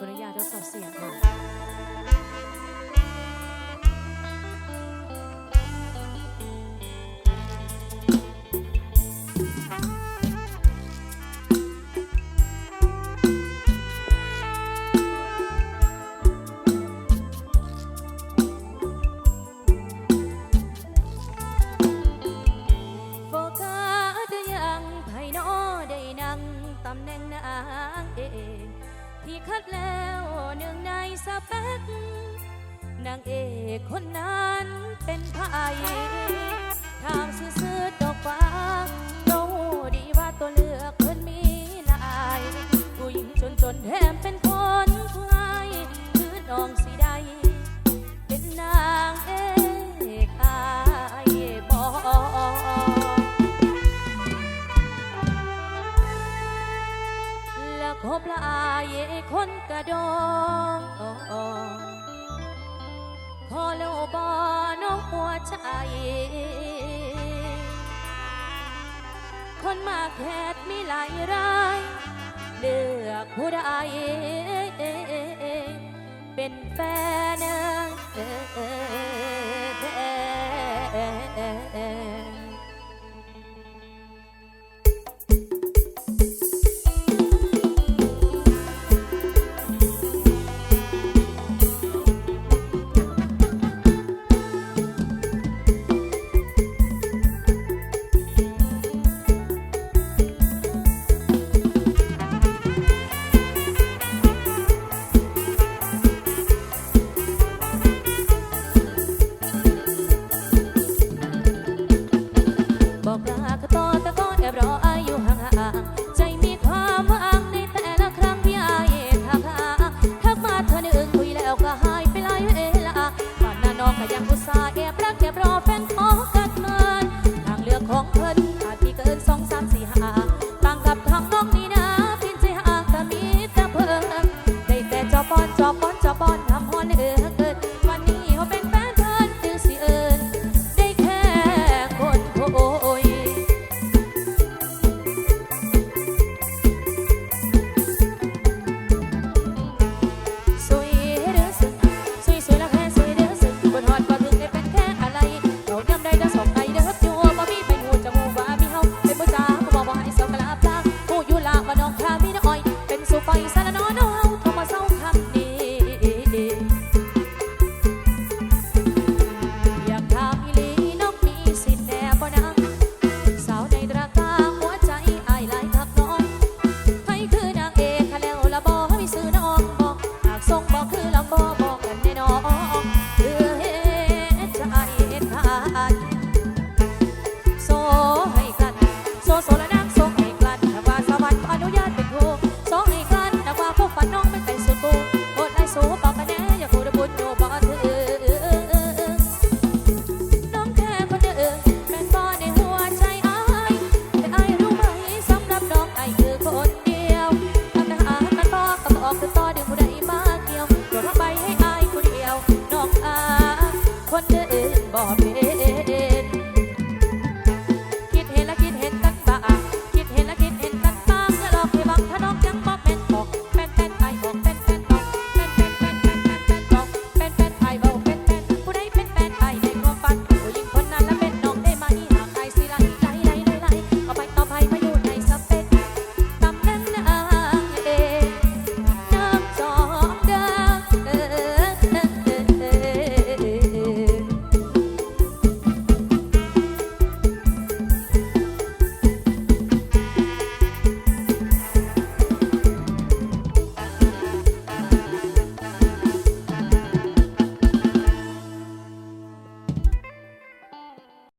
ขออนุาตทดสอบเสียงค่ะ คัดแล้วหนึ่งในสเปกนางเอกคนนั้นเป็นใคระทางซื่อๆ บละอาเยคนกระดองขอแล้วบอน้องหัวใจคนมาแคดมีหลายรายเลือกผู้ใดเป็นแฟนเออ fire, selling on wonder if